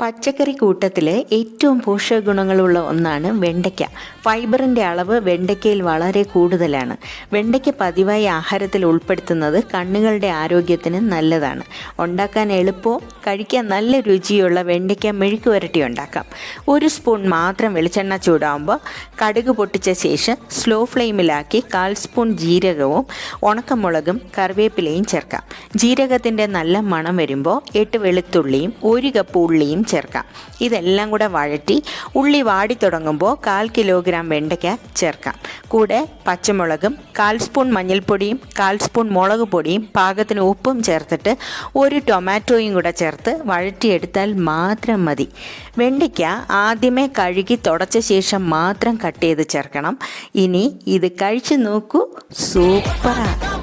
പച്ചക്കറി കൂട്ടത്തിലെ ഏറ്റവും പോഷക ഗുണങ്ങളുള്ള ഒന്നാണ് വെണ്ടയ്ക്ക. ഫൈബറിന്റെ അളവ് വെണ്ടയ്ക്കയിൽ വളരെ കൂടുതലാണ്. വെണ്ടയ്ക്ക പതിവായി ആഹാരത്തിൽ ഉൾപ്പെടുത്തുന്നത് കണ്ണുകളുടെ ആരോഗ്യത്തിന് നല്ലതാണ്. ഉണ്ടാക്കാൻ എളുപ്പവും കഴിക്കാൻ നല്ല രുചിയുള്ള വെണ്ടയ്ക്ക മെഴുക്ക് വരട്ടി ഉണ്ടാക്കാം. ഒരു സ്പൂൺ മാത്രം വെളിച്ചെണ്ണ ചൂടാകുമ്പോൾ കടുക് പൊട്ടിച്ച ശേഷം സ്ലോ ഫ്ലെയിമിലാക്കി കാൽ സ്പൂൺ ജീരകവും ഉണക്കമുളകും കറിവേപ്പിലയും ചേർക്കാം. ജീരകത്തിന്റെ നല്ല മണം വരുമ്പോൾ എട്ട് വെളുത്തുള്ളിയും ഒരു കപ്പ് ഉള്ളിയും ചേർക്കാം. ഇതെല്ലാം കൂടെ വഴറ്റി ഉള്ളി വാടി തുടങ്ങുമ്പോൾ കാൽ കിലോഗ്രാം വെണ്ടയ്ക്ക ചേർക്കാം. കൂടെ പച്ചമുളകും കാൽ സ്പൂൺ മഞ്ഞൾപ്പൊടിയും കാൽ സ്പൂൺ മുളക് പൊടിയും പാകത്തിന് ഉപ്പും ചേർത്തിട്ട് ഒരു ടൊമാറ്റോയും കൂടെ ചേർത്ത് വഴറ്റിയെടുത്താൽ മാത്രം മതി. വെണ്ടയ്ക്ക ആദ്യമേ കഴുകി തുടച്ച ശേഷം മാത്രം കട്ട് ചെയ്ത് ചേർക്കണം. ഇനി ഇത് കഴിച്ചു നോക്കൂ. സൂപ്പറാണ്